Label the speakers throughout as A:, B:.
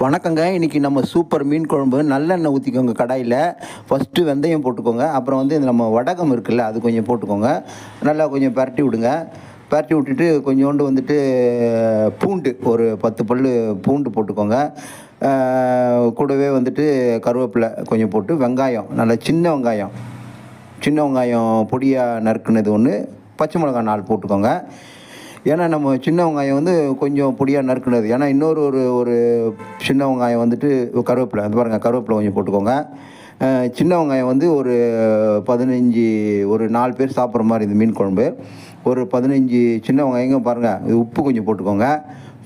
A: வணக்கங்க. இன்றைக்கி நம்ம சூப்பர் மீன் குழம்பு நல்லெண்ணெய் ஊற்றிக்கோங்க கடாயில். ஃபஸ்ட்டு வெந்தயம் போட்டுக்கோங்க. அப்புறம் வந்து இந்த நம்ம வடகம் இருக்குல்ல அது கொஞ்சம் போட்டுக்கோங்க. நல்லா கொஞ்சம் பரட்டி விடுங்க. பரட்டி விட்டுட்டு கொஞ்சோண்டு வந்துட்டு பூண்டு ஒரு பத்து பல் பூண்டு போட்டுக்கோங்க. கூடவே வந்துட்டு கருவேப்பிலை கொஞ்சம் போட்டு வெங்காயம் நல்லா சின்ன வெங்காயம். சின்ன வெங்காயம் பொடியாக நறுக்குனது ஒன்று பச்சை மிளகாய் நாலு போட்டுக்கோங்க. ஏன்னா நம்ம சின்ன வெங்காயம் வந்து கொஞ்சம் பொடியாக நறுக்கினது. ஏன்னா இன்னொரு ஒரு ஒரு சின்ன வெங்காயம் வந்துட்டு கருவேப்பிலை. அது பாருங்கள் கருவேப்பிலை கொஞ்சம் போட்டுக்கோங்க. சின்ன வெங்காயம் வந்து ஒரு பதினஞ்சு ஒரு நாலு பேர் சாப்பிட்ற மாதிரி இந்த மீன் குழம்பு. ஒரு பதினஞ்சு சின்ன வெங்காயங்க பாருங்கள் இது உப்பு கொஞ்சம் போட்டுக்கோங்க.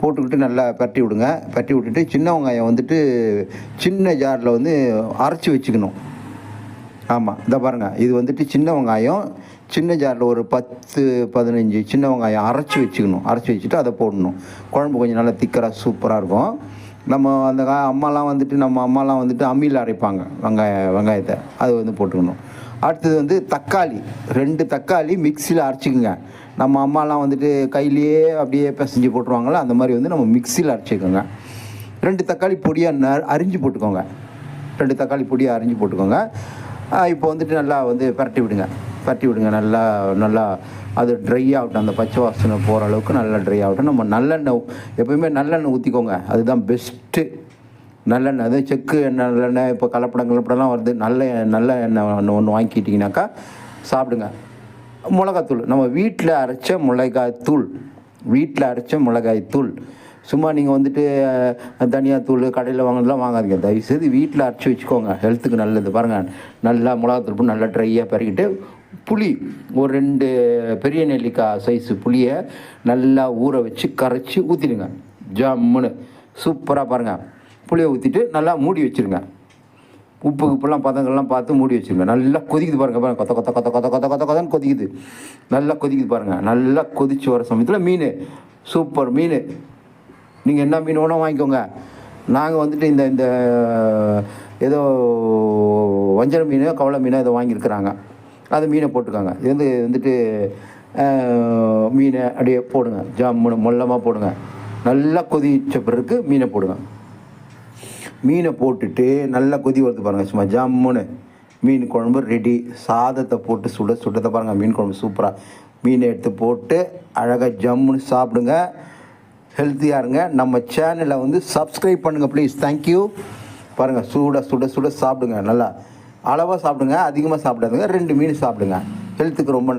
A: போட்டுக்கிட்டு நல்லா பரட்டி விடுங்க. பரட்டி விட்டுட்டு சின்ன வெங்காயம் வந்துட்டு சின்ன ஜாரில் வந்து அரைச்சி வச்சுக்கணும். ஆமாம் இதை பாருங்கள் இது வந்துட்டு சின்ன வெங்காயம் சின்ன ஜாரில் ஒரு பத்து பதினஞ்சு சின்ன வெங்காயம் அரைச்சி வச்சுக்கணும். அரைச்சி வச்சுட்டு அதை போடணும். குழம்பு கொஞ்சம் நல்லா திக்கராக சூப்பராக இருக்கும். நம்ம அந்த கா அம்மாலாம் வந்துட்டு நம்ம அம்மாலாம் வந்துட்டு அம்மியில் அரைப்பாங்க. வெங்காய வெங்காயத்தை. அது வந்து போட்டுக்கணும். அடுத்தது வந்து தக்காளி. ரெண்டு தக்காளி மிக்சியில் அரைச்சிக்கோங்க. நம்ம அம்மாலாம் வந்துட்டு கையிலேயே அப்படியே பிசைஞ்சு போட்டுருவாங்களோ அந்த மாதிரி வந்து நம்ம மிக்சியில் அரைச்சிக்கோங்க. ரெண்டு தக்காளி பொடியாக ந அரிஞ்சு போட்டுக்கோங்க. ரெண்டு தக்காளி பொடியாக அரிஞ்சு போட்டுக்கோங்க. இப்போ வந்துட்டு நல்லா வந்து பரட்டி விடுங்க. பரட்டி விடுங்க. நல்லா நல்லா அது ட்ரை ஆகட்டும் அந்த பச்சை வாசனை போகிற அளவுக்கு நல்லா ட்ரை ஆகட்டும் நம்ம நல்லெண்ணெய் எப்பயுமே நல்லெண்ணெய் ஊற்றிக்கோங்க அதுதான் பெஸ்ட்டு நல்லெண்ணெய் அது செக்கு எண்ணெய் நல்லெண்ணெய் இப்போ கலப்படம் கலப்படம்லாம் வருது. நல்ல நல்ல எண்ணெய் ஒன்று ஒன்று வாங்கிக்கிட்டிங்கனாக்கா சாப்பிடுங்க. மிளகாத்தூள். நம்ம வீட்டில் அரைச்ச மிளகாய்த்தூள் வீட்டில் அரைச்ச மிளகாய்த்தூள் சும்மா நீங்கள் வந்துட்டு தனியாத்தூள் கடையில் வாங்கினதுலாம் வாங்காதீங்க. தயவுசெய்து வீட்டில் அரைச்சி வச்சுக்கோங்க. ஹெல்த்துக்கு நல்லது. பாருங்கள் நல்லா மிளகாத்தூள் போட்டு நல்லா ட்ரையாக பறிக்கிட்டு புளி ஒரு ரெண்டு பெரிய நெல்லிக்காய் சைஸு புளியை நல்லா ஊற வச்சு கரைச்சி ஊற்றிடுங்க ஜம்முன்னு. சூப்பராக பாருங்கள் புளியை ஊற்றிட்டு நல்லா மூடி வச்சுருங்க. உப்பு உப்புலாம் பதங்கள்லாம் பார்த்து மூடி வச்சுருங்க. நல்லா கொதிக்குது பாருங்க. பாருங்க. கொத்த கொத்த கொத்த கொத்த கொத்த கொத்த கொத்தன்னு கொதிக்குது. நல்லா கொதிக்குது பாருங்கள் நல்லா கொதிச்சு வர சமயத்தில் மீன். சூப்பர் மீன். நீங்கள் என்ன மீன் வேணால் வாங்கிக்கோங்க. நாங்கள் வந்துட்டு இந்த இந்த ஏதோ வஞ்சர மீன் கவலை மீன் ஏதோ வாங்கியிருக்கிறாங்க. அது மீனை போட்டுக்கோங்க. இது வந்து வந்துட்டு மீனை அப்படியே போடுங்க. ஜம்முன்னு மொல்லமாக போடுங்க. நல்லா கொதிச்ச பிறகு மீனை போடுங்க. மீனை போட்டுட்டு நல்லா கொதி வருது பாருங்கள் சும்மா ஜம்முன்னு மீன் குழம்பு ரெடி சாதத்தை போட்டு சுட சுட்டத்தை பாருங்கள் மீன் குழம்பு சூப்பராக மீனை எடுத்து போட்டு அழகாக ஜம்முன்னு சாப்பிடுங்க. ஹெல்த்தியாக இருங்க. நம்ம சேனலை வந்து சப்ஸ்கிரைப் பண்ணுங்கள் ப்ளீஸ் தேங்க்யூ பாருங்கள் சூட சுட சுட சாப்பிடுங்க நல்லா அளவாக சாப்பிடுங்க அதிகமாக சாப்பிடாதுங்க ரெண்டு மீன் சாப்பிடுங்க. ஹெல்த்துக்கு ரொம்ப